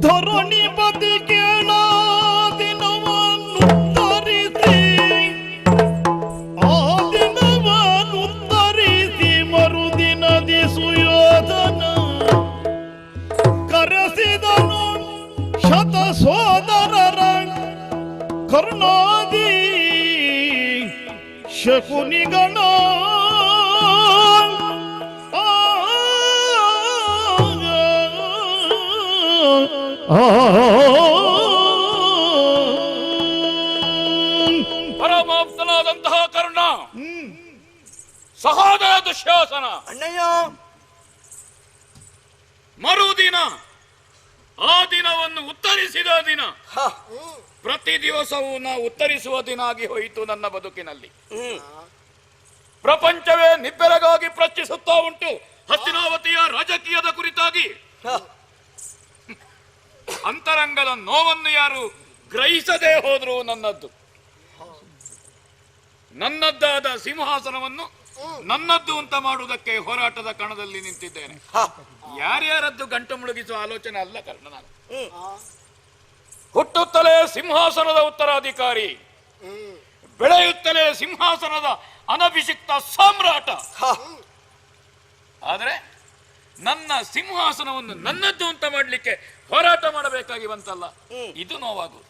ಧರಣಿ ಬದಿ ಕೇಳ ದಿನವನ್ನು ತರಿಸಿ ಆ ದಿನವನ್ನು ತರಿಸಿ ಮರುದಿನದಿ ಸುಯೋಧನ ಕರೆಸಿದನು ಶತ ಸೋದರರ ಕರ್ಣಾದಿ ಶಕುನಿಗಣ ಸಹೋದರ ದುಶ್ಯಾಸನ. ಅಣ್ಣಯ್ಯ. ಮರುದಿನ ಆ ದಿನವನ್ನು ಉತ್ತರಿಸಿದ ದಿನ. ಹ, ಪ್ರತಿ ದಿವಸವೂ ನಾ ಉತ್ತರಿಸುವ ದಿನ ಆಗಿ ಹೋಯಿತು ನನ್ನ ಬದುಕಿನಲ್ಲಿ. ಪ್ರಪಂಚವೇ ನಿಬ್ಬೆರಗಾಗಿ ಪ್ರಶ್ನಿಸುತ್ತಾ ಉಂಟು. ಹಸ್ತಿನಾವತಿಯ ರಾಜಕೀಯದ ಕುರಿತಾಗಿ. ಅಂತರಂಗದ ನೋವನ್ನು ಯಾರು ಗ್ರಹಿಸದೇ ಹೋದ್ರು ನನ್ನದ್ದು. ನನ್ನದ್ದಾದ ಸಿಂಹಾಸನವನ್ನು ನನ್ನದ್ದು ಅಂತ ಮಾಡುವುದಕ್ಕೆ ಹೋರಾಟದ ಕಣದಲ್ಲಿ ನಿಂತಿದ್ದೇನೆ. ಯಾರ್ಯಾರದ್ದು ಗಂಟು ಮುಳುಗಿಸುವ ಆಲೋಚನೆ ಅಲ್ಲ ಕರ್ಣ ನಾನು. ಹುಟ್ಟುತ್ತಲೇ ಸಿಂಹಾಸನದ ಉತ್ತರಾಧಿಕಾರಿ. ಬೆಳೆಯುತ್ತಲೇ ಸಿಂಹಾಸನದ ಅನಭಿಷಿಕ್ತ ಸಾಮ್ರಾಟ. ಆದರೆ ನನ್ನ ಸಿಂಹಾಸನವನ್ನು ನನ್ನದ್ದು ಅಂತ ಮಾಡಲಿಕ್ಕೆ ಹೋರಾಟ ಮಾಡಬೇಕಾಗಿ ಬಂತಲ್ಲ. ಇದು ನೋವಾಗುವುದು.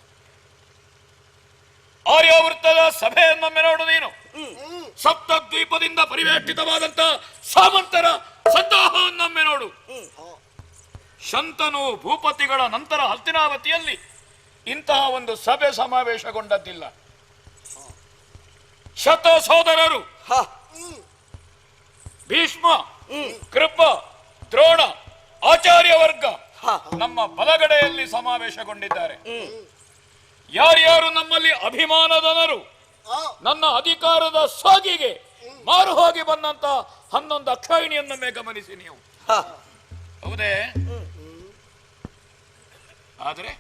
ಆರ್ಯವೃತ್ತದ ಸಭೆಯನ್ನೊಮ್ಮೆ ನೋಡು ನೀನು. ಸಪ್ತ ದ್ವೀಪದಿಂದ ಪರಿವೇಷ್ಟಿತವಾದಂತಹ ಸಾಮಂತರ ಸಂತಾಹವನ್ನೊಮ್ಮೆ ನೋಡು. ಶಂತನು ಭೂಪತಿಗಳ ನಂತರ ಹತ್ತಿನಾವತಿಯಲ್ಲಿ ಇಂತಹ ಒಂದು ಸಭೆ ಸಮಾವೇಶಗೊಂಡದ್ದಿಲ್ಲ. ಶತ ಸೋದರರು. ಭೀಷ್ಮ, ಕೃಪ, ದ್ರೋಣ, ಆಚಾರ್ಯ ವರ್ಗ ನಮ್ಮ ಬಲಗಡೆಯಲ್ಲಿ ಸಮಾವೇಶಗೊಂಡಿದ್ದಾರೆ. ಯಾರ್ಯಾರು ನಮ್ಮಲ್ಲಿ ಅಭಿಮಾನದನರು? ನನ್ನ ಅಧಿಕಾರದ ಸಾಗಿಗೆ ಮಾರು ಹೋಗಿ ಬಂದಂತ ಹನ್ನೊಂದು ಅಕ್ಷಾಯಿಣಿಯನ್ನೊಮ್ಮೆ ಗಮನಿಸಿ ನೀವು. ಹೌದೇ? ಆದರೆ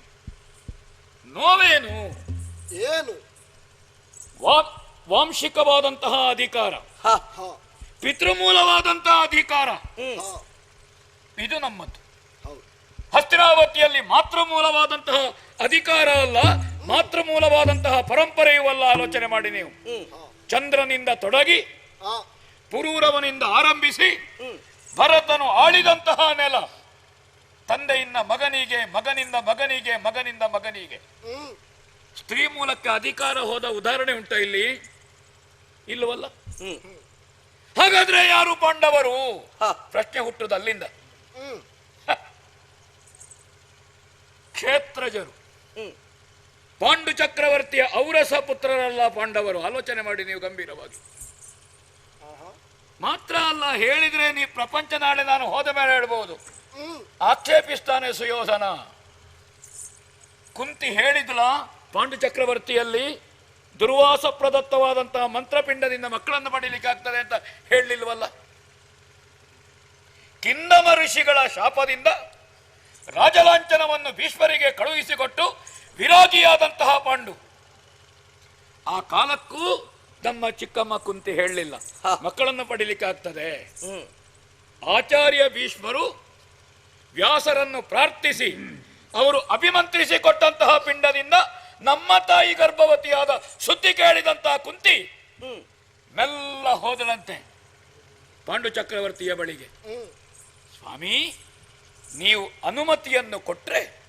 ನೋವೇನು? ಏನು? ವಾ- ವಾಂಶಿಕವಾದಂತಹ ಅಧಿಕಾರ. ಹ, ಹ. ಪಿತೃಮೂಲವಾದಂತಹ ಅಧಿಕಾರ. ಹ. ಇದು ನಮ್ಮದು. ಹಸ್ತಿರಾವತಿಯಲ್ಲಿ ಮಾತೃ ಮಾತೃಮೂಲವಾದಂತಹ ಅಧಿಕಾರ ಅಲ್ಲ ಮಾತೃಮೂಲವಾದಂತಹ ಪರಂಪರೆಯೂ ಅಲ್ಲ ಆಲೋಚನೆ ಮಾಡಿ ನೀವು. ಚಂದ್ರನಿಂದ ತೊಡಗಿ ಪುರೂರವನಿಂದ ಆರಂಭಿಸಿ ಭರತನು ಆಳಿದಂತಹ ನೆಲ ತಂದೆಯಿಂದ ಮಗನಿಗೆ ಮಗನಿಂದ ಮಗನಿಗೆ ಮಗನಿಂದ ಮಗನಿಗೆ. ಸ್ತ್ರೀ ಮೂಲಕ್ಕೆ ಅಧಿಕಾರ ಹೋದ ಉದಾಹರಣೆ ಉಂಟ ಇಲ್ಲಿ? ಇಲ್ಲವಲ್ಲ? ಹಾಗಾದ್ರೆ ಯಾರು ಪಾಂಡವರು? ಪ್ರಶ್ನೆ ಹುಟ್ಟುದು ಅಲ್ಲಿಂದ. ಕ್ಷೇತ್ರಜರು. ಪಾಂಡು ಚಕ್ರವರ್ತಿಯ ಔರಸ ಪುತ್ರರಲ್ಲ ಪಾಂಡವರು. ಆಲೋಚನೆ ಮಾಡಿ ನೀವು ಗಂಭೀರವಾಗಿ. ಮಾತ್ರ ಅಲ್ಲ ಹೇಳಿದ್ರೆ ನೀ ಪ್ರಪಂಚ ನಾಳೆ ನಾನು ಹೋದ ಮೇಲೆ ಹೇಳ್ಬಹುದು ಆಕ್ಷೇಪಿಸ್ತಾನೆ ಸುಯೋಧನ. ಕುಂತಿ ಹೇಳಿದ್ಲ ಪಾಂಡು ಚಕ್ರವರ್ತಿಯಲ್ಲಿ ದುರ್ವಾಸ ಪ್ರದತ್ತವಾದಂತಹ ಮಂತ್ರಪಿಂಡದಿಂದ ಮಕ್ಕಳನ್ನು ಪಡೀಲಿಕ್ಕೆ ಆಗ್ತದೆ ಅಂತ ಹೇಳಲಿಲ್ವಲ್ಲ ಕಿಂದಮ ಋಷಿಗಳ ಶಾಪದಿಂದ ರಾಜಲಾಂಛನವನ್ನು ಭೀಷ್ಮರಿಗೆ ಕಳುಹಿಸಿಕೊಟ್ಟು ವಿರೋಧಿಯಾದಂತಹ ಪಾಂಡು. ಆ ಕಾಲಕ್ಕೂ ನಮ್ಮ ಚಿಕ್ಕಮ್ಮ ಕುಂತಿ ಹೇಳಲಿಲ್ಲ. ಮಕ್ಕಳನ್ನು ಪಡೀಲಿಕ್ಕೆ ಆಗ್ತದೆ. ಆಚಾರ್ಯ ಭೀಷ್ಮರು ವ್ಯಾಸರನ್ನು ಪ್ರಾರ್ಥಿಸಿ ಅವರು ಅಭಿಮಂತ್ರಿಸಿಕೊಟ್ಟಂತಹ ಪಿಂಡದಿಂದ ನಮ್ಮ ತಾಯಿ ಗರ್ಭವತಿಯಾದ ಸುದ್ದಿ ಕೇಳಿದಂತಹ ಕುಂತಿ ಮೆಲ್ಲ ಹೋದಳಂತೆ ಪಾಂಡು ಚಕ್ರವರ್ತಿಯ ಬಳಿಗೆ. ಸ್ವಾಮಿ ನೀವು ಅನುಮತಿಯನ್ನು ಕೊಟ್ರೆ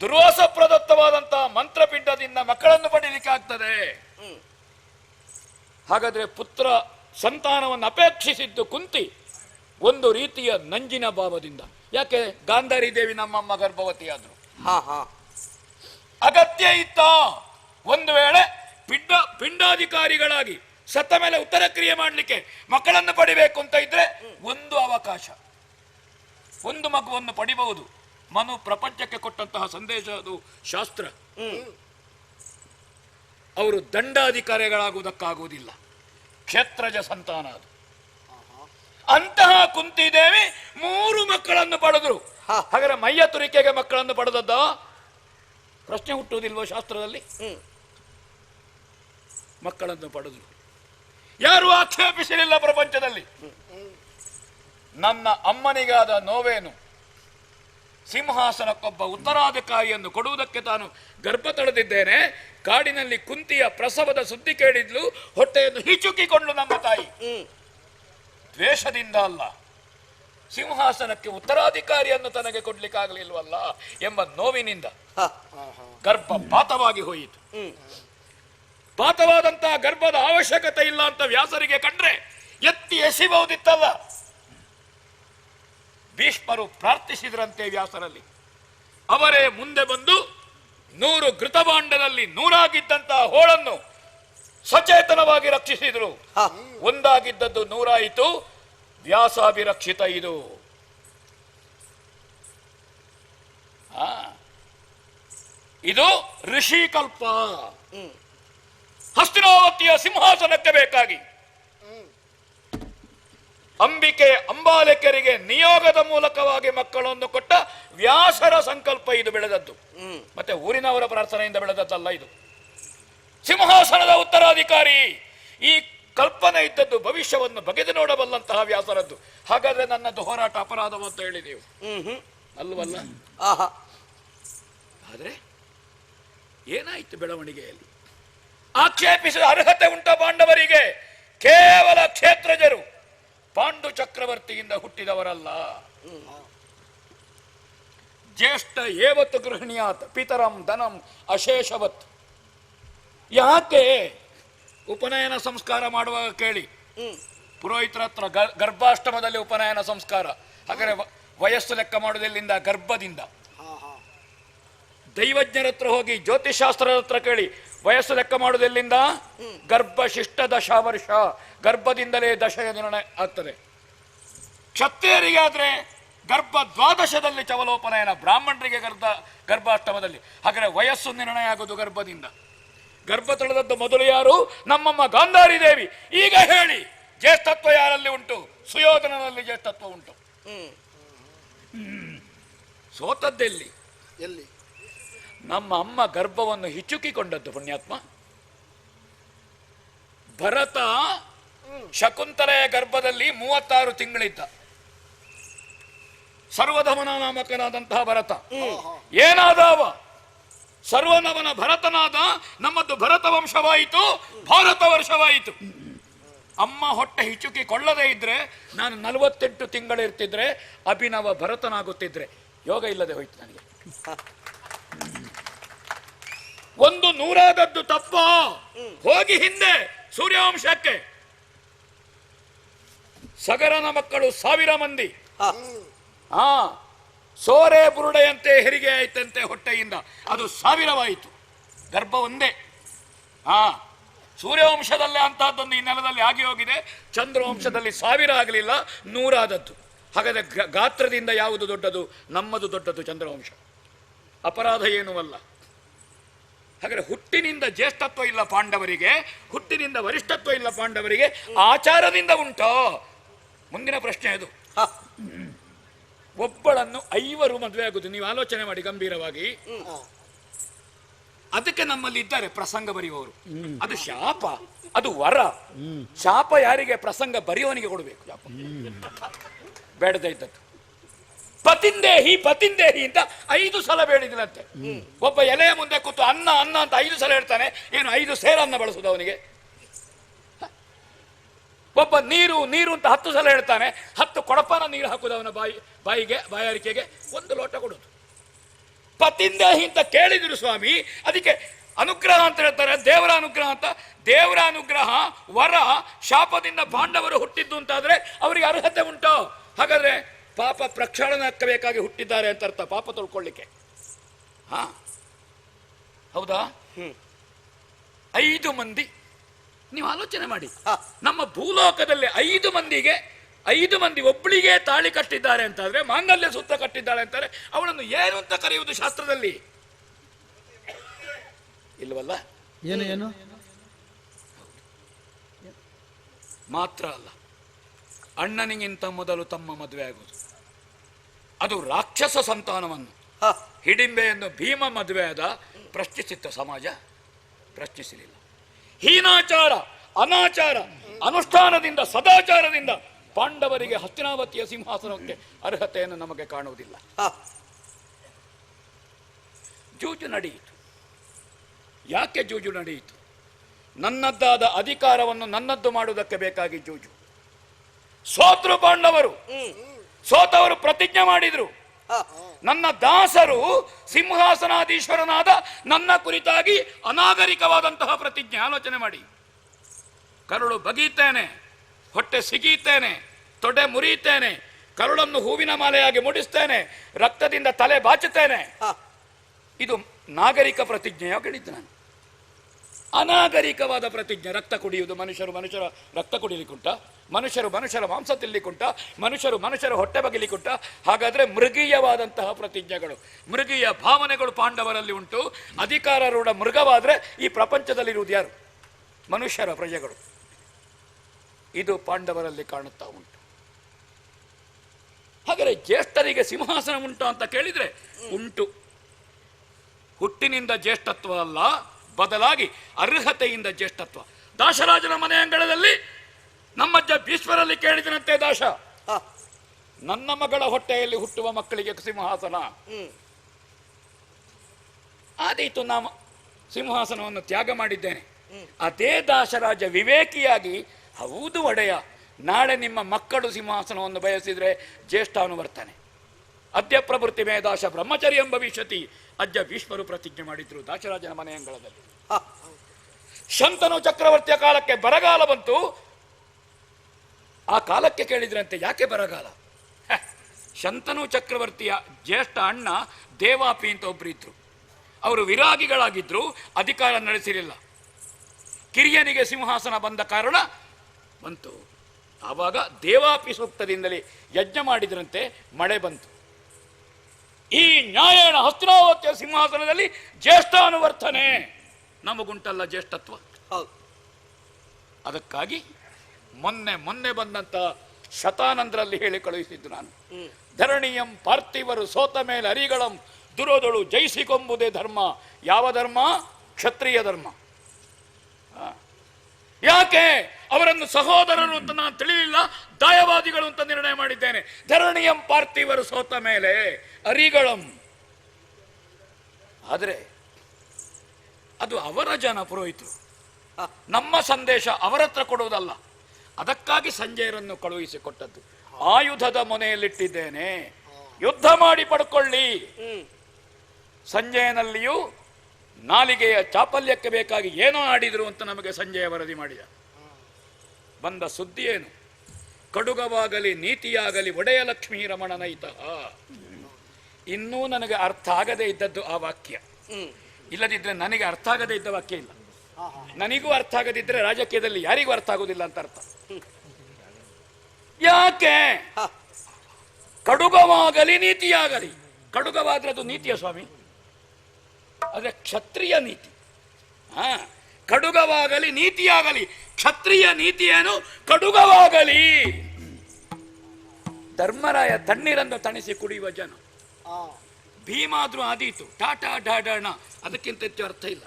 ದುರ್ವಾಸ ಪ್ರದತ್ತವಾದಂತಹ ಮಂತ್ರಪಿಂಡದಿಂದ ಮಕ್ಕಳನ್ನು ಪಡೀಲಿಕ್ಕೆ ಆಗ್ತದೆ. ಹಾಗಾದ್ರೆ ಪುತ್ರ ಸಂತಾನವನ್ನು ಅಪೇಕ್ಷಿಸಿದ್ದು ಕುಂತಿ ಒಂದು ರೀತಿಯ ನಂಜಿನ ಭಾವದಿಂದ. ಯಾಕೆ? ಗಾಂಧಾರಿ ದೇವಿ ನಮ್ಮಮ್ಮ ಗರ್ಭವತಿಯಾದ್ರು. ಹಾ ಹಾ. ಅಗತ್ಯ ಇತ್ತ ಒಂದು ವೇಳೆ ಪಿಂಡ ಪಿಂಡಾಧಿಕಾರಿಗಳಾಗಿ ಸತ್ತ ಮೇಲೆ ಉತ್ತರ ಕ್ರಿಯೆ ಮಾಡಲಿಕ್ಕೆ ಮಕ್ಕಳನ್ನು ಪಡಿಬೇಕು ಅಂತ ಇದ್ರೆ ಒಂದು ಅವಕಾಶ. ಒಂದು ಮಗುವನ್ನು ಪಡಿಬಹುದು. ಮನು ಪ್ರಪಂಚಕ್ಕೆ ಕೊಟ್ಟಂತಹ ಸಂದೇಶ ಅದು ಶಾಸ್ತ್ರ. ಅವರು ದಂಡಾಧಿಕಾರಿಗಳಾಗುವುದಕ್ಕಾಗುವುದಿಲ್ಲ. ಕ್ಷೇತ್ರಜ ಸಂತಾನ ಅದು. ಅಂತಹ ಕುಂತಿದೇವಿ ಮೂರು ಮಕ್ಕಳನ್ನು ಪಡೆದರು. ಹಾಗಾದ್ರೆ ಮೈಯ ತುರಿಕೆಗೆ ಮಕ್ಕಳನ್ನು ಪಡೆದದ್ದ? ಪ್ರಶ್ನೆ ಹುಟ್ಟುವುದಿಲ್ವೋ ಶಾಸ್ತ್ರದಲ್ಲಿ? ಮಕ್ಕಳನ್ನು ಪಡೆದರು. ಯಾರು ಆಕ್ಷೇಪಿಸಲಿಲ್ಲ ಪ್ರಪಂಚದಲ್ಲಿ. ನನ್ನ ಅಮ್ಮನಿಗಾದ ನೋವೇನು? ಸಿಂಹಾಸನಕ್ಕೊಬ್ಬ ಉತ್ತರಾಧಿಕಾರಿಯನ್ನು ಕೊಡುವುದಕ್ಕೆ ತಾನು ಗರ್ಭ ತಳೆದಿದ್ದೇನೆ. ಕಾಡಿನಲ್ಲಿ ಕುಂತಿಯ ಪ್ರಸವದ ಸುದ್ದಿ ಕೇಳಿದ್ಲು. ಹೊಟ್ಟೆಯನ್ನು ಹಿಚುಕಿಕೊಂಡು ನಮ್ಮ ತಾಯಿ. ದ್ವೇಷದಿಂದ ಅಲ್ಲ ಸಿಂಹಾಸನಕ್ಕೆ ಉತ್ತರಾಧಿಕಾರಿಯನ್ನು ತನಗೆ ಕೊಡ್ಲಿಕ್ಕಾಗಲಿಲ್ವಲ್ಲ ಎಂಬ ನೋವಿನಿಂದ ಹ. ಗರ್ಭಪಾತವಾಗಿ ಹೋಯಿತು. ಪಾತವಾದಂತಹ ಗರ್ಭದ ಅವಶ್ಯಕತೆ ಇಲ್ಲ ಅಂತ ವ್ಯಾಸರಿಗೆ ಕಂಡ್ರೆ ಎತ್ತಿ ಎಸಿಬಹುದಿತ್ತಲ್ಲ ಭೀಷ್ಮರು ಪ್ರಾರ್ಥಿಸಿದ್ರಂತೆ ವ್ಯಾಸರಲ್ಲಿ. ಅವರೇ ಮುಂದೆ ಬಂದು ನೂರು ಘೃತಭಾಂಡದಲ್ಲಿ ನೂರಾಗಿದ್ದಂತಹ ಹೋಳನ್ನು ಸಚೇತನವಾಗಿ ರಕ್ಷಿಸಿದರು. ಒಂದಾಗಿದ್ದದ್ದು ನೂರಾಯಿತು ವ್ಯಾಸಾಭಿರಕ್ಷಿತ ಇದು. ಆ, ಇದು ಋಷಿಕಲ್ಪ. ಹಸ್ತಿನಾವತಿಯ ಸಿಂಹಾಸನಕ್ಕೆ ಬೇಕಾಗಿ. ಅಂಬಿಕೆ ಅಂಬಾಲಿಕರಿಗೆ ನಿಯೋಗದ ಮೂಲಕವಾಗಿ ಮಕ್ಕಳನ್ನು ಕೊಟ್ಟ ವ್ಯಾಸರ ಸಂಕಲ್ಪ ಇದು ಬೆಳೆದದ್ದು. ಮತ್ತೆ ಊರಿನವರ ಪ್ರಾರ್ಥನೆಯಿಂದ ಬೆಳೆದದ್ದಲ್ಲ ಇದು. ಸಿಂಹಾಸನದ ಉತ್ತರಾಧಿಕಾರಿ ಈ ಕಲ್ಪನೆ ಇದ್ದದ್ದು ಭವಿಷ್ಯವನ್ನು ಬಗೆದು ನೋಡಬಲ್ಲಂತಹ ವ್ಯಾಸರದ್ದು. ಹಾಗಾದ್ರೆ ನನ್ನದು ಹೋರಾಟ ಅಂತ ಹೇಳಿದೆವು ಅಲ್ವಲ್ಲ? ಆಹಾ. ಆದರೆ ಏನಾಯಿತು ಬೆಳವಣಿಗೆಯಲ್ಲಿ? ಆಕ್ಷೇಪಿಸಿದ ಅರ್ಹತೆ ಉಂಟ ಪಾಂಡವರಿಗೆ. ಕೇವಲ ಕ್ಷೇತ್ರಜರು. ಪಾಂಡು ಚಕ್ರವರ್ತಿಯಿಂದ ಹುಟ್ಟಿದವರಲ್ಲ. ಜ್ಯೇಷ್ಠ ಏವತ್ತು ಗೃಹಿಣಿಯಾತ್ ಪಿತರಂ ಧನಂ ಅಶೇಷವತ್. ಯಾಕೆ? ಉಪನಯನ ಸಂಸ್ಕಾರ ಮಾಡುವಾಗ ಕೇಳಿ. ಪುರೋಹಿತರ ಹತ್ರ ಗರ್ಭಾಷ್ಟಮದಲ್ಲಿ ಉಪನಯನ ಸಂಸ್ಕಾರ. ಹಾಗಾದ್ರೆ ವಯಸ್ಸು ಲೆಕ್ಕ ಮಾಡೋದೆಲ್ಲಿಂದ ಗರ್ಭದಿಂದ. ಹಾ ಹಾ. ದೈವಜ್ಞರ ಹತ್ರ ಹೋಗಿ ಜ್ಯೋತಿಷಾಸ್ತ್ರದ ಹತ್ರ ಕೇಳಿ. ವಯಸ್ಸು ಲೆಕ್ಕ ಮಾಡುವುದೆಲ್ಲಿಂದ? ಗರ್ಭ ಶಿಷ್ಟ ದಶ ವರ್ಷ ಗರ್ಭದಿಂದಲೇ ದಶಯ ನಿರ್ಣಯ ಆಗ್ತದೆ. ಕ್ಷತ್ರಿಯರಿಗೆ ಆದರೆ ಗರ್ಭ ದ್ವಾದಶದಲ್ಲಿ ಚವಲೋಪನಯನ ಬ್ರಾಹ್ಮಣರಿಗೆ ಗರ್ಭ ಗರ್ಭಾಷ್ಟಮದಲ್ಲಿ. ಹಾಗಾದರೆ ವಯಸ್ಸು ನಿರ್ಣಯ ಆಗೋದು ಗರ್ಭದಿಂದ. ಗರ್ಭ ತಳೆದದ್ದು ಮೊದಲು ಯಾರು? ನಮ್ಮಮ್ಮ ಗಾಂಧಾರಿ ದೇವಿ. ಈಗ ಹೇಳಿ ಜ್ಯೇಷ್ಠತ್ವ ಯಾರಲ್ಲಿ ಉಂಟು? ಸುಯೋಧನನಲ್ಲಿ ಜ್ಯೇಷ್ಠತ್ವ ಉಂಟು. ಸೋತದ್ದೆಲ್ಲಿ? ಎಲ್ಲಿ? ನಮ್ಮ ಅಮ್ಮ ಗರ್ಭವನ್ನು ಹಿಚುಕಿಕೊಂಡದ್ದು ಪುಣ್ಯಾತ್ಮ. ಭರತ ಶಕುಂತಲೆಯ ಗರ್ಭದಲ್ಲಿ ಮೂವತ್ತಾರು ತಿಂಗಳಿದ್ದ. ಸರ್ವಧಮನ ನಾಮಕನಾದಂತಹ ಭರತ. ಏನಾದವ? ಸರ್ವನವನ ಭರತನಾದ ನಮ್ಮದು ಭರತ ವಂಶವಾಯಿತು ಭಾರತ ವರ್ಷವಾಯಿತು. ಅಮ್ಮ ಹೊಟ್ಟೆ ಹಿಚುಕಿ ಕೊಳ್ಳದೇ ಇದ್ರೆ, ನಾನು ನಲವತ್ತೆಂಟು ತಿಂಗಳಿರ್ತಿದ್ರೆ ಅಭಿನವ ಭರತನಾಗುತ್ತಿದ್ರೆ. ಯೋಗ ಇಲ್ಲದೆ ಹೋಯ್ತು ನನಗೆ. ಒಂದು ನೂರಾದದ್ದು ತಪ್ಪ. ಹೋಗಿ ಹಿಂದೆ ಸೂರ್ಯವಂಶಕ್ಕೆ ಸಗರನ ಮಕ್ಕಳು ಸಾವಿರ ಮಂದಿ. ಹಾ. ಆ ಸೋರೆ ಬುರುಡೆಯಂತೆ ಹೆರಿಗೆ ಆಯ್ತಂತೆ ಹೊಟ್ಟೆಯಿಂದ. ಅದು ಸಾವಿರವಾಯಿತು. ಗರ್ಭ ಒಂದೇ. ಆ ಸೂರ್ಯವಂಶದಲ್ಲೇ ಅಂತಹದ್ದೊಂದು ಈ ನೆಲದಲ್ಲಿ ಆಗಿ ಹೋಗಿದೆ. ಚಂದ್ರವಂಶದಲ್ಲಿ ಸಾವಿರ ಆಗಲಿಲ್ಲ ನೂರಾದದ್ದು. ಹಾಗಾದ್ರೆ ಗ- ಗಾತ್ರದಿಂದ ಯಾವುದು ದೊಡ್ಡದು? ನಮ್ಮದು ದೊಡ್ಡದು ಚಂದ್ರವಂಶ. ಅಪರಾಧ ಏನೂ ಅಲ್ಲ. ಹಾಗಾದ್ರೆ ಹುಟ್ಟಿನಿಂದ ಜ್ಯೇಷ್ಠತ್ವ ಇಲ್ಲ ಪಾಂಡವರಿಗೆ ಹುಟ್ಟಿನಿಂದ ವರಿಷ್ಠತ್ವ ಇಲ್ಲ ಪಾಂಡವರಿಗೆ ಆಚಾರದಿಂದ ಉಂಟೋ. ಮುಂದಿನ ಪ್ರಶ್ನೆ ಅದು. ಒಬ್ಬಳನ್ನು ಐವರು ಮದುವೆ ಆಗುದು ನೀವು ಆಲೋಚನೆ ಮಾಡಿ ಗಂಭೀರವಾಗಿ. ಅದಕ್ಕೆ ನಮ್ಮಲ್ಲಿ ಇದ್ದಾರೆ ಪ್ರಸಂಗ ಬರೆಯುವವರು. ಅದು ಶಾಪ ಅದು ವರ. ಶಾಪ ಯಾರಿಗೆ ಪ್ರಸಂಗ ಬರೆಯುವವನಿಗೆ ಕೊಡಬೇಕು? ಶಾಪ ಬೇಡದೇ ಇದ್ದದ್ದು. ಪತಿಂದೇಹಿ ಪತಿಂದೇಹಿ ಅಂತ ಐದು ಸಲ ಬೇಡಿದಿನಂತೆ. ಒಬ್ಬ ಎಲೆಯ ಮುಂದೆ ಕೂತು ಅನ್ನ ಅನ್ನ ಅಂತ ಐದು ಸಲ ಹೇಳ್ತಾನೆ ಏನು ಐದು ಸೇರ ಅನ್ನ ಬಳಸುದು ಅವನಿಗೆ. ಒಬ್ಬ ನೀರು ನೀರು ಅಂತ ಹತ್ತು ಸಲ ಹೇಳ್ತಾನೆ. ಹತ್ತು ಕೊಡಪಾನ ನೀರು ಹಾಕುದು ಅವನ ಬಾಯಿ ಬಾಯಿಗೆ ಬಾಯಾರಿಕೆಗೆ ಒಂದು ಲೋಟ ಕೊಡೋದು. ಪತಿಯಿಂದ ಅಂತ ಕೇಳಿದ್ರು ಸ್ವಾಮಿ ಅದಕ್ಕೆ ಅನುಗ್ರಹ ಅಂತ ಹೇಳ್ತಾರೆ. ದೇವರ ಅನುಗ್ರಹ ಅಂತ. ದೇವರ ಅನುಗ್ರಹ ವರ ಶಾಪದಿಂದ ಪಾಂಡವರು ಹುಟ್ಟಿದ್ದು ಅಂತಾದ್ರೆ ಅವರಿಗೆ ಅರ್ಹತೆ ಉಂಟು. ಹಾಗಾದ್ರೆ ಪಾಪ ಪ್ರಕ್ಷಾಳನಕ್ಕಬೇಕಾಗಿ ಹುಟ್ಟಿದ್ದಾರೆ ಅಂತ ಅರ್ಥ ಪಾಪ ತೊಳ್ಕೊಳ್ಳಿಕ್ಕೆ. ಹಾ? ಹೌದಾ. ಐದು ಮಂದಿ ನೀವು ಆಲೋಚನೆ ಮಾಡಿ. ನಮ್ಮ ಭೂಲೋಕದಲ್ಲಿ ಐದು ಮಂದಿಗೆ ಐದು ಮಂದಿ ಒಬ್ಬಳಿಗೆ ತಾಳಿ ಕಟ್ಟಿದ್ದಾರೆ ಅಂತಾದ್ರೆ ಮಾಂಗಲ್ಯ ಸೂತ್ರ ಕಟ್ಟಿದ್ದಾಳೆ ಅಂತಾರೆ ಅವಳನ್ನು ಏನು ಅಂತ ಕರೆಯುವುದು ಶಾಸ್ತ್ರದಲ್ಲಿ? ಇಲ್ವಲ್ಲ? ಏನು ಏನು? ಮಾತ್ರ ಅಲ್ಲ. ಅಣ್ಣನಿಗಿಂತ ಮೊದಲು ತಮ್ಮ ಮದುವೆ ಆಗುವುದು. ಅದು ರಾಕ್ಷಸ ಸಂತಾನವನ್ನು. ಹಿಡಿಂಬೆಯನ್ನು ಭೀಮ ಮದುವೆಯಾದ ಪ್ರಶ್ನಿಸಿತ್ತ ಸಮಾಜ. ಪ್ರಶ್ನಿಸಲಿಲ್ಲ. ಹೀನಾಚಾರ ಅನಾಚಾರ ಅನುಷ್ಠಾನದಿಂದ ಸದಾಚಾರದಿಂದ ಪಾಂಡವರಿಗೆ ಹಸ್ತಿನಾವತಿಯ ಸಿಂಹಾಸನಕ್ಕೆ ಅರ್ಹತೆಯನ್ನು ನಮಗೆ ಕಾಣುವುದಿಲ್ಲ. ಜೂಜು ನಡೆಯಿತು. ಯಾಕೆ ಜೂಜು ನಡೆಯಿತು? ನನ್ನದ್ದಾದ ಅಧಿಕಾರವನ್ನು ನನ್ನದ್ದು ಮಾಡುವುದಕ್ಕೆ ಬೇಕಾಗಿ ಜೂಜು. ಸೋತರು ಪಾಂಡವರು. ಸೋತವರು ಪ್ರತಿಜ್ಞೆ ಮಾಡಿದ್ರು. ನನ್ನ ದಾಸರು ಸಿಂಹಾಸನಾಧೀಶ್ವರನಾದ ನನ್ನ ಕುರಿತಾಗಿ ಅನಾಗರಿಕವಾದಂತಹ ಪ್ರತಿಜ್ಞೆ. ಆಲೋಚನೆ ಮಾಡಿ. ಕರುಳು ಬಗೀತೇನೆ ಹೊಟ್ಟೆ ಸಿಗೀತೇನೆ ತೊಡೆ ಮುರಿಯುತ್ತೇನೆ ಕರುಳನ್ನು ಹೂವಿನ ಮಾಲೆಯಾಗಿ ಮುಡಿಸ್ತೇನೆ ರಕ್ತದಿಂದ ತಲೆ ಬಾಚುತ್ತೇನೆ. ಇದು ನಾಗರಿಕ ಪ್ರತಿಜ್ಞೆಯ ಹೇಳಿದ್ದು ನಾನು? ಅನಾಗರಿಕವಾದ ಪ್ರತಿಜ್ಞೆ. ರಕ್ತ ಕುಡಿಯುವುದು ಮನುಷ್ಯರು ಮನುಷ್ಯರ ರಕ್ತ ಕುಡಿಲಿಕ್ಕುಂಟ? ಮನುಷ್ಯರು ಮನುಷ್ಯರ ಮಾಂಸ ತಿಲ್ಲಿಕುಂಟ ಮನುಷ್ಯರು ಮನುಷ್ಯರ ಹೊಟ್ಟೆ ಬಗಿಲಿಕುಂಟ. ಹಾಗಾದ್ರೆ ಮೃಗೀಯವಾದಂತಹ ಪ್ರತಿಜ್ಞೆಗಳು, ಮೃಗೀಯ ಭಾವನೆಗಳು ಪಾಂಡವರಲ್ಲಿ ಉಂಟು. ಅಧಿಕಾರರೂಢ ಮೃಗವಾದರೆ ಈ ಪ್ರಪಂಚದಲ್ಲಿರುವುದು ಯಾರು? ಮನುಷ್ಯರ ಪ್ರಜೆಗಳು. ಇದು ಪಾಂಡವರಲ್ಲಿ ಕಾಣುತ್ತಾ ಉಂಟು. ಹಾಗಾದರೆ ಜ್ಯೇಷ್ಠರಿಗೆ ಸಿಂಹಾಸನ ಉಂಟು ಅಂತ ಕೇಳಿದರೆ ಉಂಟು. ಹುಟ್ಟಿನಿಂದ ಜ್ಯೇಷ್ಠತ್ವ ಅಲ್ಲ, ಬದಲಾಗಿ ಅರ್ಹತೆಯಿಂದ ಜ್ಯೇಷ್ಠತ್ವ. ದಾಸರಾಜನ ಮನೆ ಅಂಗಳದಲ್ಲಿ ನಮ್ಮಜ್ಜ ಭೀಶ್ವರಲ್ಲಿ ಕೇಳಿದನಂತೆ ದಾಶ. ನನ್ನ ಮಗಳ ಹೊಟ್ಟೆಯಲ್ಲಿ ಹುಟ್ಟುವ ಮಕ್ಕಳಿಗೆ ಸಿಂಹಾಸನ. ಆದೀತು ನಾನು ಸಿಂಹಾಸನವನ್ನು ತ್ಯಾಗ ಮಾಡಿದ್ದೇನೆ ಅದೇ ದಾಸರಾಜ ವಿವೇಕಿಯಾಗಿ ಹೌದು ಒಡೆಯ ನಾಳೆ ನಿಮ್ಮ ಮಕ್ಕಳು ಸಿಂಹಾಸನವನ್ನು ಬಯಸಿದರೆ ಬಯಸಿದ್ರೆ ಜ್ಯೇಷ್ಠಾನುವರ್ತನೆ ಅದ್ಯ ಪ್ರವೃತ್ತಿ ಮೇದಾಶ ಬ್ರಹ್ಮಚರ್ಯಂ ಭವಿಷ್ಯತಿ ಅಜ್ಜ ಭೀಷ್ಮರು ಪ್ರತಿಜ್ಞೆ ಮಾಡಿದ್ರು ದಾಸರಾಜನ ಮನೆಯಂಗಳದಲ್ಲಿ. ಶಂತನು ಚಕ್ರವರ್ತಿಯ ಕಾಲಕ್ಕೆ ಬರಗಾಲ ಬಂತು ಆ ಕಾಲಕ್ಕೆ ಕೇಳಿದ್ರಂತೆ ಯಾಕೆ ಬರಗಾಲ? ಶಂತನು ಚಕ್ರವರ್ತಿಯ ಜ್ಯೇಷ್ಠ ಅಣ್ಣ ದೇವಾಪಿ ಅಂತ ಒಬ್ಬರಿದ್ರು ಅವರು ವಿರಾಗಿಗಳಾಗಿದ್ರು ಅಧಿಕಾರ ನಡೆಸಿರಲಿಲ್ಲ. ಕಿರಿಯನಿಗೆ ಸಿಂಹಾಸನ ಬಂದ ಕಾರಣ ಬಂತು. ಆವಾಗ ದೇವಾಪಿ ಸೂಕ್ತದಿಂದಲೇ ಯಜ್ಞ ಮಾಡಿದ್ರಂತೆ ಮಳೆ ಬಂತು. ಈ ನ್ಯಾಯಣ ಹಸ್ತಿನಾವತಿಯ ಸಿಂಹಾಸನದಲ್ಲಿ ಜ್ಯೇಷ್ಠಾನುವರ್ತನೆ. ನಮಗುಂಟಲ್ಲ ಜ್ಯೇಷ್ಠತ್ವ. ಹೌದು. ಅದಕ್ಕಾಗಿ ಮೊನ್ನೆ ಮೊನ್ನೆ ಬಂದಂತ ಶತಾನಂದರಲ್ಲಿ ಹೇಳಿ ಕಳುಹಿಸಿದ್ದು ನಾನು. ಧರಣಿಯಂ ಪಾರ್ಥಿವರು ಸೋತ ಮೇಲೆ ಅರಿಗಳಂ ದುರೋದಳು ಜಯಿಸಿಕೊಂಬುದೇ ಧರ್ಮ. ಯಾವ ಧರ್ಮ? ಕ್ಷತ್ರಿಯ ಧರ್ಮ. ಯಾಕೆ? ಅವರನ್ನು ಸಹೋದರರು ಅಂತ ನಾನು ತಿಳಿಯಲಿಲ್ಲ ದಾಯವಾದಿಗಳು ಅಂತ ನಿರ್ಣಯ ಮಾಡಿದ್ದೇನೆ. ಧರಣಿಯಂ ಪಾರ್ಥಿವರು ಸೋತ ಮೇಲೆ ಅರಿಗಳಂ ಆದರೆ ಅದು ಅವರ ಜನ ಪುರೋಹಿತರು. ನಮ್ಮ ಸಂದೇಶ ಅವರತ್ರ ಕೊಡುವುದಲ್ಲ. ಅದಕ್ಕಾಗಿ ಸಂಜಯರನ್ನು ಕಳುಹಿಸಿಕೊಟ್ಟದ್ದು. ಆಯುಧದ ಮೊನೆಯಲ್ಲಿಟ್ಟಿದ್ದೇನೆ. ಯುದ್ಧ ಮಾಡಿ ಪಡ್ಕೊಳ್ಳಿ. ಸಂಜಯನಲ್ಲಿಯೂ ನಾಲಿಗೆಯ ಚಾಪಲ್ಯಕ್ಕೆ ಬೇಕಾಗಿ ಏನೋ ಆಡಿದರು ಅಂತ ನಮಗೆ ಸಂಜಯ ವರದಿ ಮಾಡಿದ. ಬಂದ ಸುದ್ದಿ ಏನು? ಕಡುಗವಾಗಲಿ ನೀತಿಯಾಗಲಿ ಒಡೆಯ ಲಕ್ಷ್ಮೀ ರಮಣನೈತಃ ಇನ್ನೂ ನನಗೆ ಅರ್ಥ ಆಗದೇ ಇದ್ದದ್ದು ಆ ವಾಕ್ಯ. ಇಲ್ಲದಿದ್ದರೆ ನನಗೆ ಅರ್ಥ ಆಗದೇ ಇದ್ದ ವಾಕ್ಯ ಇಲ್ಲ. ನನಗೂ ಅರ್ಥ ಆಗದಿದ್ರೆ ರಾಜಕೀಯದಲ್ಲಿ ಯಾರಿಗೂ ಅರ್ಥ ಆಗೋದಿಲ್ಲ ಅಂತ ಅರ್ಥ. ಯಾಕೆ. ಕಡುಗವಾಗಲಿ ನೀತಿಯಾಗಲಿ. ಕಡುಗವಾದ್ರೆ ಅದು ನೀತಿಯ ಸ್ವಾಮಿ? ಅದೇ ಕ್ಷತ್ರಿಯ ನೀತಿ. ಹಾ. ಕಡುಗವಾಗಲಿ ನೀತಿಯಾಗಲಿ. ಕ್ಷತ್ರಿಯ ನೀತಿ ಏನು? ಕಡುಗವಾಗಲಿ. ಧರ್ಮರಾಯ ತಣ್ಣೀರನ್ನು ತಣಿಸಿ ಕುಡಿಯುವ ಜನ. ಆ. ಭೀಮಾದ್ರೂ ಆದೀತು. ಟಾಟಾ ಡಾಡಣ ಅದಕ್ಕಿಂತ ಹೆಚ್ಚು ಅರ್ಥ ಇಲ್ಲ.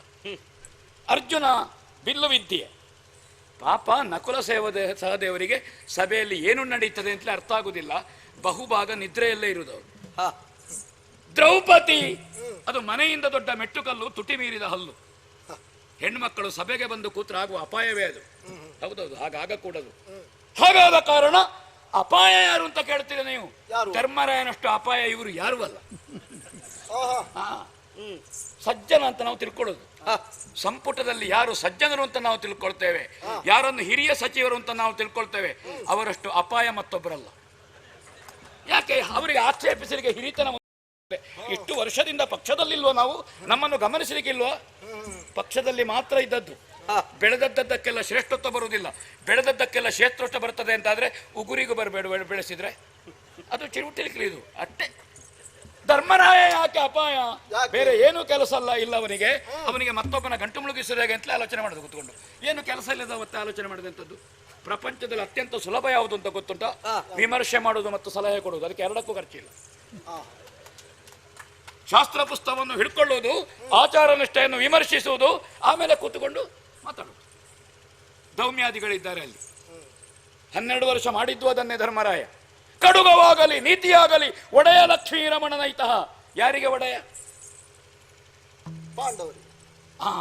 ಅರ್ಜುನ ಬಿಲ್ಲು ವಿದ್ಯೆ ಪಾಪ ನಕುಲ ಸೇವದೆ ಸಹದೇವರಿಗೆ ಸಭೆಯಲ್ಲಿ ಏನು ನಡೀತದೆ ಅಂತಲೇ ಅರ್ಥ ಆಗುದಿಲ್ಲ. ಬಹುಭಾಗ ನಿದ್ರೆಯಲ್ಲೇ ಇರುವುದು. ಅವರು ಹ. ದ್ರೌಪದಿ! ಅದು ಮನೆಯಿಂದ ದೊಡ್ಡ ಮೆಟ್ಟುಕಲ್ಲು ತುಟಿ ಮೀರಿದ ಹಲ್ಲು. ಹೆಣ್ಮಕ್ಕಳು ಸಭೆಗೆ ಬಂದು ಕೂತ್ರ ಆಗುವ ಅಪಾಯವೇ ಅದು. ಹೌದೌದು ಹಾಗಾಗಕೂಡದು ಹಾಗಾದ ಕಾರಣ ಅಪಾಯ ಯಾರು ಅಂತ ಕೇಳ್ತೀರ ನೀವು? ಧರ್ಮರಾಯನಷ್ಟು ಅಪಾಯ ಇವರು ಯಾರು ಅಲ್ಲ? ಸಜ್ಜನ ಅಂತ ನಾವು ತಿಳ್ಕೊಳ್ಳೋದು. ಸಂಪುಟದಲ್ಲಿ ಯಾರು ಸಜ್ಜನರು ಅಂತ ನಾವು ತಿಳ್ಕೊಳ್ತೇವೆ. ಯಾರನ್ನು ಹಿರಿಯ ಸಚಿವರು ಅಂತ ನಾವು ತಿಳ್ಕೊಳ್ತೇವೆ. ಅವರಷ್ಟು ಅಪಾಯ ಮತ್ತೊಬ್ಬರಲ್ಲ. ಯಾಕೆ ಅವರಿಗೆ ಆಕ್ಷೇಪಿಸಲಿಕ್ಕೆ ಹಿರಿತನ. ಇಷ್ಟು ವರ್ಷದಿಂದ ಪಕ್ಷದಲ್ಲಿಲ್ವೋ ನಾವು? ನಮ್ಮನ್ನು ಗಮನಿಸಲಿಕ್ಕಿಲ್ವೋ? ಪಕ್ಷದಲ್ಲಿ ಮಾತ್ರ ಇದ್ದದ್ದು. ಬೆಳೆದದ್ದಕ್ಕೆಲ್ಲ ಶ್ರೇಷ್ಠತ್ವ ಬರುವುದಿಲ್ಲ. ಬೆಳೆದದ್ದಕ್ಕೆಲ್ಲ ಶ್ರೇಷ್ಠತ್ವ ಬರ್ತದೆ ಅಂತಾದ್ರೆ ಉಗುರಿಗೂ ಬರಬೇಡ ಬೆಳೆಸಿದ್ರೆ. ಅದು ಚಿರುಟಿಲಿಕ್ಕೆ ಇದು. ಅಷ್ಟೇ. ಧರ್ಮರಾಯ ಯಾಕೆ ಅಪಾಯ? ಬೇರೆ ಏನು ಕೆಲಸ ಅಲ್ಲ ಇಲ್ಲ ಅವನಿಗೆ ಅವನಿಗೆ ಮತ್ತೊಬ್ಬನ ಗಂಟು ಮುಳುಗಿಸಿದ ಹೇಗೆ ಅಂತಲೇ ಆಲೋಚನೆ ಮಾಡೋದು ಕೂತ್ಕೊಂಡು ಏನು ಕೆಲಸ ಇಲ್ಲದ ಅವತ್ತೆ ಆಲೋಚನೆ ಮಾಡಿದಂಥದ್ದು? ಪ್ರಪಂಚದಲ್ಲಿ ಅತ್ಯಂತ ಸುಲಭ ಯಾವುದು ಅಂತ ಗೊತ್ತುಂಟ? ವಿಮರ್ಶೆ ಮಾಡುವುದು ಮತ್ತು ಸಲಹೆ ಕೊಡುವುದು. ಅದಕ್ಕೆ ಎರಡಕ್ಕೂ ಖರ್ಚಿಲ್ಲ. ಶಾಸ್ತ್ರ ಪುಸ್ತಕವನ್ನು ಹಿಡ್ಕೊಳ್ಳುವುದು ಆಚಾರ ನಿಷ್ಠೆಯನ್ನು ವಿಮರ್ಶಿಸುವುದು ಆಮೇಲೆ ಕೂತ್ಕೊಂಡು ಮಾತಾಡುವುದು ದೌಮ್ಯಾದಿಗಳಿದ್ದಾರೆ ಅಲ್ಲಿ. ಹನ್ನೆರಡು ವರ್ಷ ಮಾಡಿದ್ದು ಅದನ್ನೇ ಧರ್ಮರಾಯ. ಕಡುಗವಾಗಲಿ ನೀತಿಯಾಗಲಿ ಒಡೆಯ ಲಕ್ಷ್ಮೀ ರಮಣನೈತಃ. ಯಾರಿಗೆ ಒಡೆಯ? ಪಾಂಡವರಿಗೆ. ಆ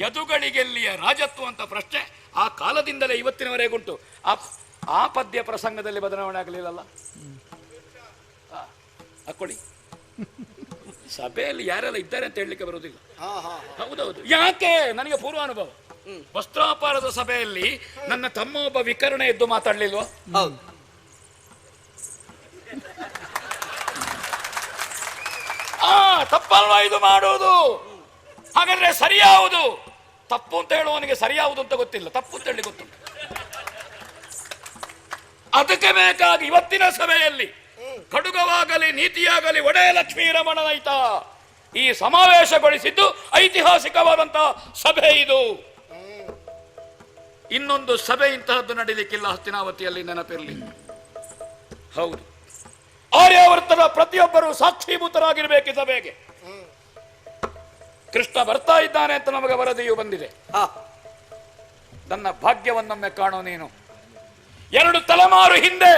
ಯದುಗಳಿಗೆಲ್ಲಿಯ ರಾಜತ್ವ ಅಂತ ಪ್ರಶ್ನೆ ಆ ಕಾಲದಿಂದಲೇ ಇವತ್ತಿನವರೆಗುಂಟು. ಆ ಆ ಪದ್ಯ ಪ್ರಸಂಗದಲ್ಲಿ ಬದಲಾವಣೆ ಆಗಲಿಲ್ಲಲ್ಲ? ಹಾಕೊಳ್ಳಿ. ಸಭೆಯಲ್ಲಿ ಯಾರೆಲ್ಲ ಇದ್ದಾರೆ ಅಂತ ಹೇಳಲಿಕ್ಕೆ ಬರುವುದಿಲ್ಲ. ಹೌದೌದು. ಯಾಕೆ? ನನಗೆ ಪೂರ್ವ ಅನುಭವ. ವಸ್ತ್ರಾಪಾರದ ಸಭೆಯಲ್ಲಿ ನನ್ನ ತಮ್ಮ ಒಬ್ಬ ವಿಕರಣ ಎದ್ದು ಮಾತಾಡ್ಲಿಲ್ವ ಹೌದು ಆ ತಪ್ಪಲ್ವಾ ಇದು ಮಾಡುವುದು ಹಾಗಾದ್ರೆ ಸರಿಯಾವುದು? ತಪ್ಪು ಅಂತ ಹೇಳುವವನಿಗೆ ಸರಿಯಾವುದು ಅಂತ ಗೊತ್ತಿಲ್ಲ. ತಪ್ಪು ಅಂತ ಹೇಳಿ ಗೊತ್ತುಂಟು. ಅದಕ್ಕೆ ಬೇಕಾಗಿ ಇವತ್ತಿನ ಸಭೆಯಲ್ಲಿ ಕಡುಗವಾಗಲಿ, ನೀತಿಯಾಗಲಿ ಒಡೆಯ ಲಕ್ಷ್ಮೀ ರಮಣನೈತ ಈ ಸಮಾವೇಶಗೊಳಿಸಿದ್ದು ಐತಿಹಾಸಿಕವಾದಂತಹ ಸಭೆ ಇದು. ಇನ್ನೊಂದು ಸಭೆ ಇಂತಹದ್ದು ನಡೀಲಿಕ್ಕಿಲ್ಲ ಹಸ್ತಿನಾವತಿಯಲ್ಲಿ ನೆನಪಿರಲಿ. ಹೌದು. ಆರ್ಯಾವರ್ತದ ಪ್ರತಿಯೊಬ್ಬರು ಸಾಕ್ಷೀಭೂತರಾಗಿರ್ಬೇಕು ಸಭೆಗೆ ಕೃಷ್ಣ ಬರ್ತಾ ಇದ್ದಾನೆ ಅಂತ ನಮಗೆ ವರದಿಯು ಬಂದಿದೆ. ಹಾ. ನನ್ನ ಭಾಗ್ಯವನ್ನೊಮ್ಮೆ ಕಾಣೋ ನೀನು. ಎರಡು ತಲೆಮಾರು ಹಿಂದೆ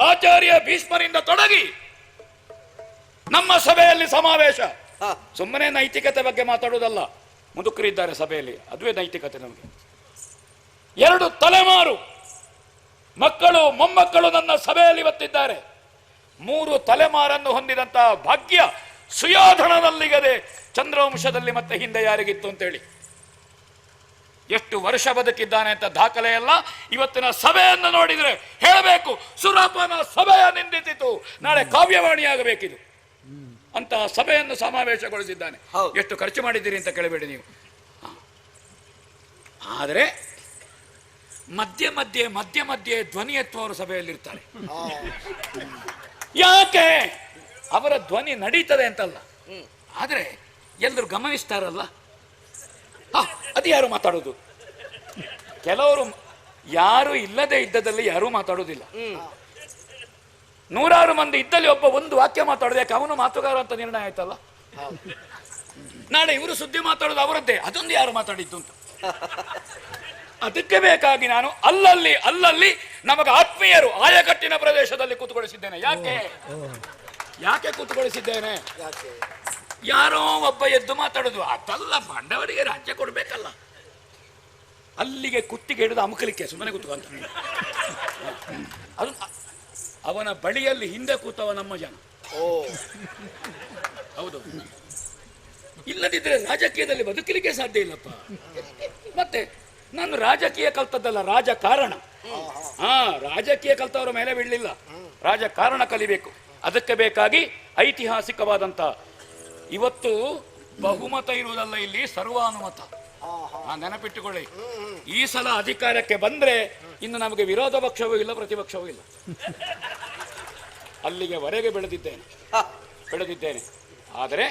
ಆಚಾರ್ಯ ಭೀಷ್ಮರಿಂದ ತೊಡಗಿ ನಮ್ಮ ಸಭೆಯಲ್ಲಿ ಸಮಾವೇಶ. ಸುಮ್ಮನೆ ನೈತಿಕತೆ ಬಗ್ಗೆ ಮಾತಾಡುವುದಲ್ಲ. ಮುದುಕರಿದ್ದಾರೆ ಸಭೆಯಲ್ಲಿ ಅದುವೇ ನೈತಿಕತೆ ನಮಗೆ. ಎರಡು ತಲೆಮಾರು ಮಕ್ಕಳು ಮೊಮ್ಮಕ್ಕಳು ನನ್ನ ಸಭೆಯಲ್ಲಿ ಇವತ್ತಿದ್ದಾರೆ ಮೂರು ತಲೆಮಾರನ್ನು ಹೊಂದಿದಂತಹ ಭಾಗ್ಯ ಸುಯೋಧನದಲ್ಲಿಗದೆ ಚಂದ್ರವಂಶದಲ್ಲಿ ಮತ್ತೆ ಹಿಂದೆ ಯಾರಿಗಿತ್ತು ಅಂತೇಳಿ. ಎಷ್ಟು ವರ್ಷ ಬದುಕಿದ್ದಾನೆ ಅಂತ ದಾಖಲೆ ಅಲ್ಲ. ಇವತ್ತಿನ ಸಭೆಯನ್ನು ನೋಡಿದ್ರೆ ಹೇಳಬೇಕು ಸುರಪನ ಸಭೆಯ ನಿಂದಿತಿತು ನಾಳೆ ಕಾವ್ಯವಾಣಿ ಆಗಬೇಕಿದು ಅಂತಹ ಸಭೆಯನ್ನು ಸಮಾವೇಶಗೊಳಿಸಿದ್ದಾನೆ. ಎಷ್ಟು ಖರ್ಚು ಮಾಡಿದ್ದೀರಿ ಅಂತ ಕೇಳಬೇಡಿ ನೀವು. ಆದರೆ ಮಧ್ಯೆ ಮಧ್ಯೆ ಮಧ್ಯೆ ಮಧ್ಯೆ ಧ್ವನಿ ಅವರು ಸಭೆಯಲ್ಲಿರ್ತಾರೆ ಯಾಕೆ? ಅವರ ಧ್ವನಿ ನಡೀತದೆ ಅಂತಲ್ಲ. ಆದರೆ ಎಲ್ಲರೂ ಗಮನಿಸ್ತಾರಲ್ಲ? ಅದು ಯಾರು ಮಾತಾಡೋದು? ಕೆಲವರು ಯಾರು ಇಲ್ಲದೆ ಇದ್ದದಲ್ಲಿ ಯಾರೂ ಮಾತಾಡೋದಿಲ್ಲ. ನೂರಾರು ಮಂದಿ ಇದ್ದಲ್ಲಿ ಒಬ್ಬ ಒಂದು ವಾಕ್ಯ ಮಾತಾಡೋದು ಯಾಕೆ ಅವನು ಮಾತುಗಾರ ಅಂತ ನಿರ್ಣಯ ಆಯ್ತಲ್ಲ? ನಾಳೆ ಇವರು ಸುದ್ದಿ ಮಾತಾಡೋದು ಅವರದ್ದೇ ಅದೊಂದು ಯಾರು ಮಾತಾಡಿದ್ದು ಅಂತ. ಅದಕ್ಕೆ ಬೇಕಾಗಿ ನಾನು ಅಲ್ಲಲ್ಲಿ ಅಲ್ಲಲ್ಲಿ ನಮಗೆ ಆತ್ಮೀಯರು ಆಯಕಟ್ಟಿನ ಪ್ರದೇಶದಲ್ಲಿ ಕೂತ್ಕೊಳಿಸಿದ್ದೇನೆ ಯಾಕೆ? ಯಾಕೆ ಕೂತ್ಕೊಳಿಸಿದ್ದೇನೆ ಯಾರೋ ಒಬ್ಬ ಎದ್ದು ಮಾತಾಡೋದು ಅದಲ್ಲ ಬಂಡವರಿಗೆ ರಾಜ್ಯ ಕೊಡ್ಬೇಕಲ್ಲ. ಅಲ್ಲಿಗೆ ಕುತ್ತಿಗೆ ಹಿಡಿದು ಅಮುಕಲಿಕ್ಕೆ ಸುಮ್ಮನೆ ಕೂತ್ಕೊಂತ ಅದು ಅವನ ಬಳಿಯಲ್ಲಿ ಹಿಂದೆ ಕೂತವ ನಮ್ಮ ಜನ. ಓ. ಹೌದು. ಇಲ್ಲದಿದ್ರೆ ರಾಜಕೀಯದಲ್ಲಿ ಬದುಕಲಿಕ್ಕೆ ಸಾಧ್ಯ ಇಲ್ಲಪ್ಪ. ಮತ್ತೆ ನಾನು ರಾಜಕೀಯ ಕಲ್ತದ್ದಲ್ಲ ರಾಜಕಾರಣ ಹಾ, ರಾಜಕೀಯ ಕಲ್ತವರ ಮೇಲೆ ಬೀಳಲಿಲ್ಲ. ರಾಜಕಾರಣ ಕಲಿಬೇಕು. ಅದಕ್ಕೆ ಬೇಕಾಗಿ ಐತಿಹಾಸಿಕವಾದಂತ, ಇವತ್ತು ಬಹುಮತ ಇರುವುದಲ್ಲ ಇಲ್ಲಿ, ಸರ್ವಾನುಮತ. ನೆನಪಿಟ್ಟುಕೊಳ್ಳಿ. ಈ ಸಲ ಅಧಿಕಾರಕ್ಕೆ ಬಂದ್ರೆ ಇನ್ನು ನಮಗೆ ವಿರೋಧ ಪಕ್ಷವೂ ಇಲ್ಲ, ಪ್ರತಿಪಕ್ಷವೂ ಇಲ್ಲ. ಅಲ್ಲಿಗೆ ವರೆಗೆ ಬೆಳೆದಿದ್ದೇನೆ. ಬೆಳೆದಿದ್ದೇನೆ. ಆದರೆ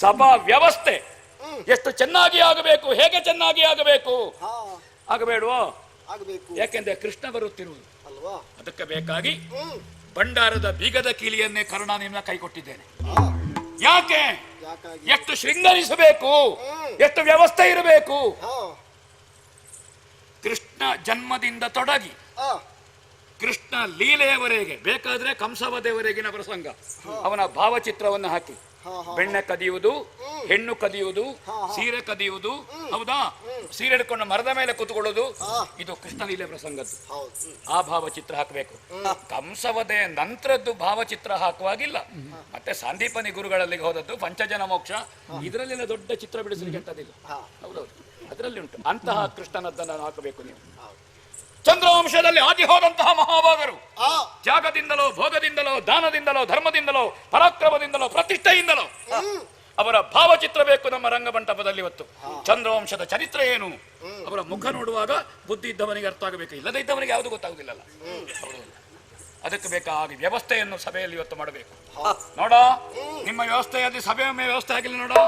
ಸಭಾ ವ್ಯವಸ್ಥೆ ಎಷ್ಟು ಚೆನ್ನಾಗಿ ಆಗಬೇಕು, ಹೇಗೆ ಚೆನ್ನಾಗಿ ಆಗಬೇಕು ಆಗಬೇಡವೋ? ಆಗಬೇಕು. ಯಾಕೆಂದ್ರೆ ಕೃಷ್ಣ ಬರುತ್ತಿರುವುದು. ಅಲ್ವಾ? ಅದಕ್ಕೆ ಬೇಕಾಗಿ ಭಂಡಾರದ ಬೀಗದ ಕೀಲಿಯನ್ನೇ ಕರುಣ ನಿನ್ನ ಕೈ ಕೊಟ್ಟಿದ್ದೇನೆ. ಯಾಕೆ? ಎಷ್ಟು ಶೃಂಗರಿಸಬೇಕು? ಎಷ್ಟು ವ್ಯವಸ್ಥೆ ಇರಬೇಕು? ಕೃಷ್ಣ ಜನ್ಮದಿಂದ ತೊಡಗಿ ಕೃಷ್ಣ ಲೀಲೆಯವರೆಗೆ ಬೇಕಾದ್ರೆ ಕಂಸವದೆವರೆಗಿನ ಪ್ರಸಂಗ. ಅವನ ಭಾವಚಿತ್ರವನ್ನು ಹಾಕಿ. ಬೆಣ್ಣೆ ಕದಿಯುವುದು, ಹೆಣ್ಣು ಕದಿಯುವುದು, ಸೀರೆ ಕದಿಯುವುದು, ಹೌದಾ? ಸೀರೆ ಹಿಡ್ಕೊಂಡು ಮರದ ಮೇಲೆ ಕೂತ್ಕೊಳ್ಳೋದು, ಇದು ಕೃಷ್ಣಲೀಲೆ ಪ್ರಸಂಗದ್ದು. ಆ ಭಾವಚಿತ್ರ ಹಾಕಬೇಕು. ಕಂಸವದೆ ನಂತರದ್ದು ಭಾವಚಿತ್ರ ಹಾಕುವಾಗಿಲ್ಲ. ಮತ್ತೆ ಸಾಂದೀಪನಿ ಗುರುಗಳಲ್ಲಿಗೆ ಹೋದದ್ದು ಪಂಚಜನ ಮೋಕ್ಷ. ಇದರಲ್ಲೆಲ್ಲ ದೊಡ್ಡ ಚಿತ್ರ ಬಿಡಿಸಲಿಕ್ಕೆ ಅಂತದಿಲ್ಲ. ಹೌದೌದು. ಅದರಲ್ಲಿ ಉಂಟು. ಅಂತಹ ಕೃಷ್ಣನದ್ದನ್ನು ಹಾಕಬೇಕು ನೀವು. ಚಂದ್ರವಂಶದಲ್ಲಿ ಆದಿ ಹೋದಂತಹ ಮಹಾಭಾಗರು. ಆ. ತ್ಯಾಗದಿಂದಲೋ ಭೋಗದಿಂದಲೋ ದಾನದಿಂದಲೋ ಧರ್ಮದಿಂದಲೋ ಪರಾಕ್ರಮದಿಂದಲೋ ಪ್ರತಿಷ್ಠೆಯಿಂದಲೋ. ಅವರ ಭಾವಚಿತ್ರ ಬೇಕು ನಮ್ಮ ರಂಗಮಂಟಪದಲ್ಲಿ ಇವತ್ತು. ಚಂದ್ರವಂಶದ ಚರಿತ್ರೆ ಏನು? ಅವರ ಮುಖ ನೋಡುವಾಗ ಬುದ್ಧಿ ಇದ್ದವನಿಗೆ ಅರ್ಥ ಆಗಬೇಕು. ಇಲ್ಲದೇ ಇದ್ದವನಿಗೆ ಯಾವುದು ಗೊತ್ತಾಗುದಿಲ್ಲ. ಅದಕ್ಕೆ ಬೇಕಾಗಿ ವ್ಯವಸ್ಥೆಯನ್ನು ಸಭೆಯಲ್ಲಿ ಇವತ್ತು ಮಾಡಬೇಕು. ನೋಡ? ನಿಮ್ಮ ವ್ಯವಸ್ಥೆಯಲ್ಲಿ ಸಭೆಯ ವ್ಯವಸ್ಥೆ ಆಗಿಲ್ಲ ನೋಡ?